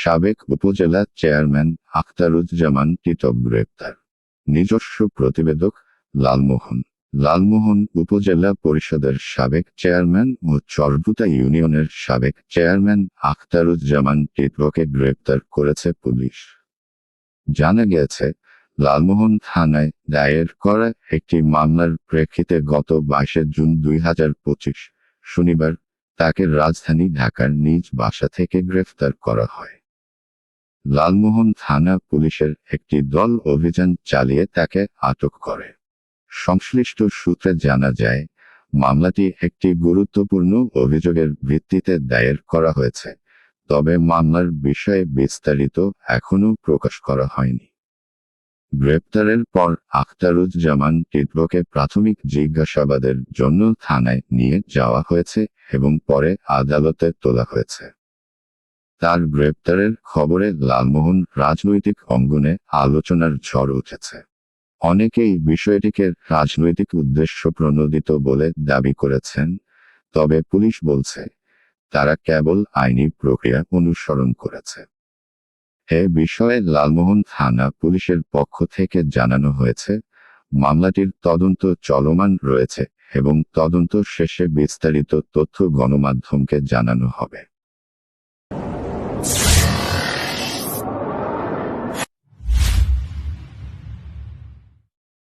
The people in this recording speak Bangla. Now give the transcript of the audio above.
সাবেক উপজেলা চেয়ারম্যান আখতারুজ্জামান টিটক গ্রেপ্তার। নিজস্ব প্রতিবেদক লালমোহন। লালমোহন উপজেলা পরিষদের সাবেক চেয়ারম্যান ও চরবুতা ইউনিয়নের সাবেক চেয়ারম্যান আখতারুজ্জামান টিটকে গ্রেপ্তার করেছে পুলিশ। জানা গেছে, লালমোহন থানায় দায়ের করা একটি মামলার প্রেক্ষিতে গত বাইশে জুন দুই হাজার পঁচিশ শনিবার তাকে রাজধানী ঢাকার নিজ বাসা থেকে গ্রেফতার করা হয়। লালমোহন থানা পুলিশের একটি দল অভিযান চালিয়ে তাকে আটক করে। সংশ্লিষ্ট সূত্রে জানা যায়, মামলাটি একটি গুরুত্বপূর্ণ অভিযোগের ভিত্তিতে দায়ের করা হয়েছে, তবে মামলার বিষয়ে বিস্তারিত এখনও প্রকাশ করা হয়নি। গ্রেপ্তারের পর আখতারুজ্জামান টিটবকে প্রাথমিক জিজ্ঞাসাবাদের জন্য থানায় নিয়ে যাওয়া হয়েছে এবং পরে আদালতে তোলা হয়েছে। তার গ্রেপ্তারের খবরে লালমোহন রাজনৈতিক অঙ্গনে আলোচনার ঝড় উঠেছে। অনেকেই বিষয়টিকে রাজনৈতিক উদ্দেশ্য প্রণোদিত বলে দাবি করেছেন, তবে পুলিশ বলছে, তারা কেবল আইনি প্রক্রিয়া অনুসরণ করেছে। এ বিষয়ে লালমোহন থানা পুলিশের পক্ষ থেকে জানানো হয়েছে, মামলাটির তদন্ত চলমান রয়েছে এবং তদন্ত শেষে বিস্তারিত তথ্য গণমাধ্যমকে জানানো হবে।